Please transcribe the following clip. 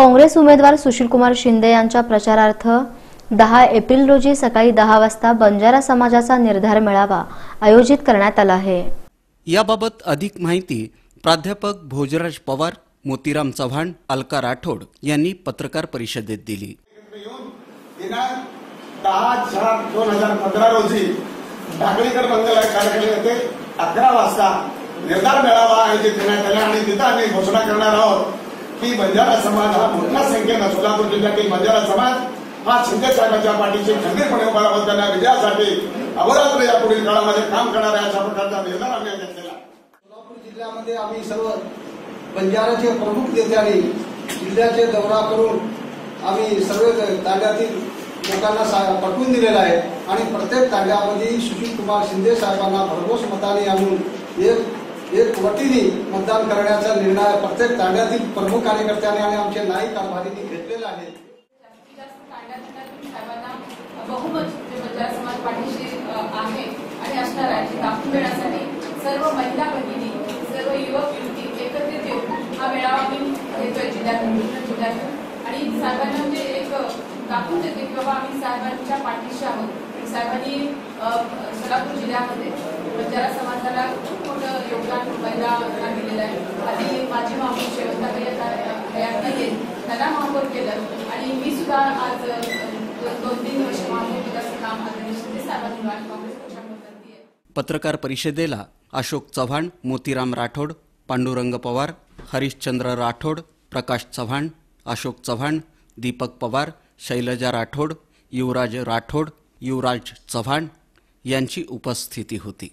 काँग्रेस उमेदवार सुशीलकुमार शिंदे यांच्या प्रचारार्थ दहा एप्रिल रोजी सकाळी दहा वाजता बंजारा समाजाचा निर्धार मेळावा आयोजित करण्यात आला आहे. याबाबत अधिक माहिती प्राध्यापक भोजराज पवार मोतीराम चव्हाण अलका राठोड यांनी पत्रकार परिषदेत दिली. रोजी अकरा वाजता निर्धार मेळावा आयोजित करण्यात आला आणि तिथं आम्ही घोषणा करणार आहोत की बंजारा समाज हा मोठ्या संख्येनं सोलापूर जिल्ह्यातील बंजारा समाज हा शिंदे साहेबांच्या पाठीशी खंबीरपणे उभा राहून त्यांना विजयासाठी अहोरात्र या पुढील काळामध्ये काम करणार आहे अशा प्रकारचा निर्धार आम्ही घेतलेला सोलापूर जिल्ह्यामध्ये आम्ही सर्व बंजाराचे प्रमुख नेत्यांनी जिल्ह्याचे दौरा करून आम्ही सर्व तांड्यातील लोकांना सा- पटवून दिलेला आहे. आणि प्रत्येक तांड्यामध्ये सुशील कुमार शिंदे साहेबांना भरघोस मताने आणून एक एक वटीने मतदान करण्याचा निर्णय प्रत्येक तांड्यातील प्रमुख कार्यकर्त्यांनी आणि आमचे नाई कारभारींनी घेतलेला आहे. आणि असणार आहे हे दाखवून देण्यासाठी सर्व महिला भगिनी सर्व युवक युवती एकत्रित येऊन हा मेळावा मी घेतोय जिल्ह्यातून जिल्ह्यातून. आणि साहेबांना म्हणजे एक दाखवून देते की बाबा आम्ही साहेबांच्या पाठीशी आहोत. साहेबांनी अ, सोलापूर जिल्ह्यामध्ये बंजारा समाजाला खूप मोठं योगदान मुंबईला दिलेलं आहे. आधी माझी महापौर शेवंताबाई आता नाहीये त्यांना महापौर केलं. आणि मी सुद्धा आज दोन तीन वर्ष महापौर केल्याचं काम आदरणीय शिंदे काँग्रेस पत्रकार परिषदेला अशोक चव्हाण मोतीराम राठोड पांडुरंग पवार हरिश्चंद्र राठोड प्रकाश चव्हाण अशोक चव्हाण दीपक पवार शैलजा राठोड युवराज राठोड युवराज चव्हाण यांची उपस्थिती होती.